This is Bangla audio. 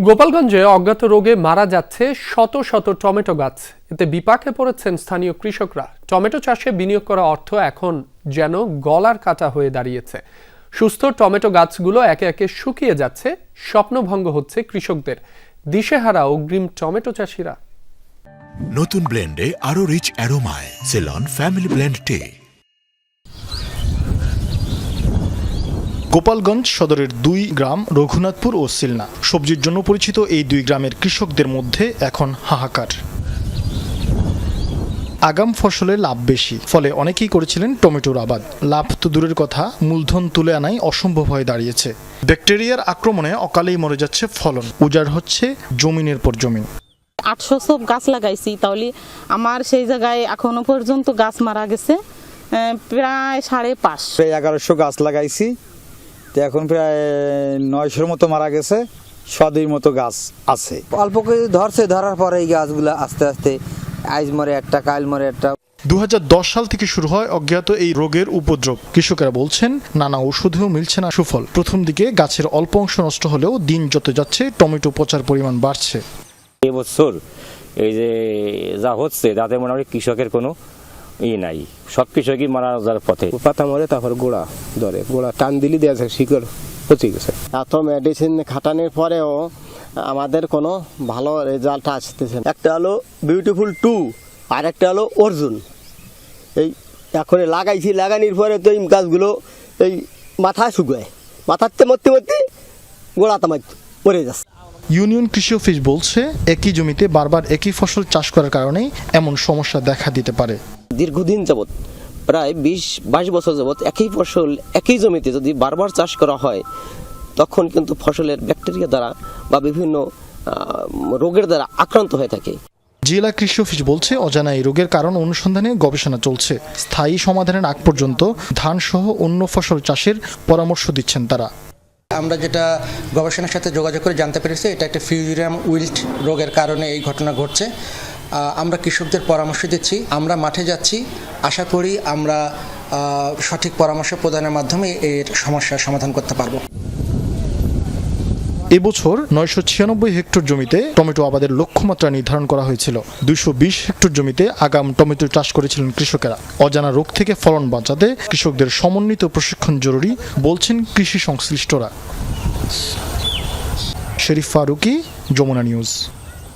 গোপালগঞ্জে অজ্ঞাত রোগে মারা যাচ্ছে শত শত টমেটো গাছ। এতে বিপাকে পড়েছেন স্থানীয় কৃষকরা। টমেটো চাষে বিনিয়োগ করা অর্থ এখন যেন গলার কাটা হয়ে দাঁড়িয়েছে। সুস্থ টমেটো গাছগুলো একে একে শুকিয়ে যাচ্ছে, স্বপ্নভঙ্গ হচ্ছে কৃষকদের। দিশেহারা অগ্রিম টমেটো চাষিরা। নতুন ব্লেন্ডে আরও রিচ অ্যারোমায় সেলন ফ্যামিলি ব্লেন্ড টে গোপালগঞ্জ সদরের দুই গ্রাম রঘুনাথপুর ও সিলনা। সবজির জন্য পরিচিত এই দুই গ্রামের কৃষকদের মধ্যে এখন হাহাকার। আগাম ফসলে লাভ বেশি ফলে অনেকেই করেছিলেন টমেটোর আবাদ। লাভ তো দূরের কথা মূলধন তুলে আনাই অসম্ভব হয়ে দাঁড়িয়েছে। ব্যাকটেরিয়ার আক্রমণে অকালেই মরে যাচ্ছে ফলন। উজাড় হচ্ছে জমিনের পর জমিন আটশো সব গাছ লাগাইছি তাহলে আমার সেই জায়গায় এখনও পর্যন্ত গাছ মারা গেছে প্রায় সাড়ে পাঁচ। এগারোশো গাছ লাগাইছি তো এখন প্রায় নয়শোর মতো মারা গেছে সদুই মতো গাছ আছে। অল্প করে ধরছে ধরার পরে এই গাছগুলো আস্তে আস্তে আইজ মরে একটা কাল মরে একটা। দু হাজার দশ সাল থেকে শুরু হয় অজ্ঞাত এই রোগের উপদ্রব। কৃষকেরা বলছেন নানা ওষুধেও মিলছে না সুফল। প্রথম দিকে গাছের অল্প অংশ নষ্ট হলেও দিন যত যাচ্ছে টমেটো পচার পরিমাণ বাড়ছে। এবছর এই যে যা হচ্ছে তাতে মোটামুটি কৃষকের কোনো ই নাই। সব কৃষকই মারা যাওয়ার পথে? পাতা মরে তারপর গোড়া ধরে। গোড়া টান দিলি দিয়েছে শিকড় পচে গেছে। এত মেডিসিন খাটানোর পরেও আমাদের কোনো ভালো রেজাল্ট আসতেছে। একটা হলো বিউটিফুল টু আর একটা হলো অর্জুন। এই এখন লাগাইছি, লাগানোর পরে তো এই গাছগুলো এই মাথায় শুকায়। মাথাতে মরতে মরতে গোড়া তামাই মরে যাচ্ছে। ইউনিয়ন কৃষি অফিস বলছে একই জমিতে বারবার একই ফসল চাষ করার কারণেই এমন সমস্যা দেখা দিতে পারে। দীর্ঘদিন যাবৎ প্রায় বিশ বাইশ বছর যাবৎ একই ফসল একই জমিতে যদি বারবার চাষ করা হয় তখন কিন্তু ফসলের ব্যাকটেরিয়া দ্বারা বা বিভিন্ন রোগের দ্বারা আক্রান্ত হয়ে থাকে। জেলা কৃষি অফিস বলছে অজানা এই রোগের কারণ অনুসন্ধানে গবেষণা চলছে। স্থায়ী সমাধানের আগ পর্যন্ত ধান সহ অন্য ফসল চাষের পরামর্শ দিচ্ছেন তারা। আমরা যেটা গবেষণার সাথে যোগাযোগ করে জানতে পেরেছি, এটা একটা ফিউরিয়াম উইল্ট রোগের কারণে এই ঘটনা ঘটছে। আমরা কৃষকদের পরামর্শ দিচ্ছি, আমরা মাঠে যাচ্ছি। আশা করি আমরা সঠিক পরামর্শ প্রদানের মাধ্যমে এর সমস্যার সমাধান করতে পারব। এবছর নয়শো ছিয়ানব্বই হেক্টর জমিতে টমেটো আবাদের লক্ষ্যমাত্রা নির্ধারণ করা হয়েছিল। দুইশো বিশ হেক্টর জমিতে আগাম টমেটো চাষ করেছিলেন কৃষকেরা। অজানা রোগ থেকে ফলন বাঁচাতে কৃষকদের সমন্বিত প্রশিক্ষণ জরুরি বলছেন কৃষি সংশ্লিষ্টরা। শরীফ ফারুকি, যমুনা নিউজ।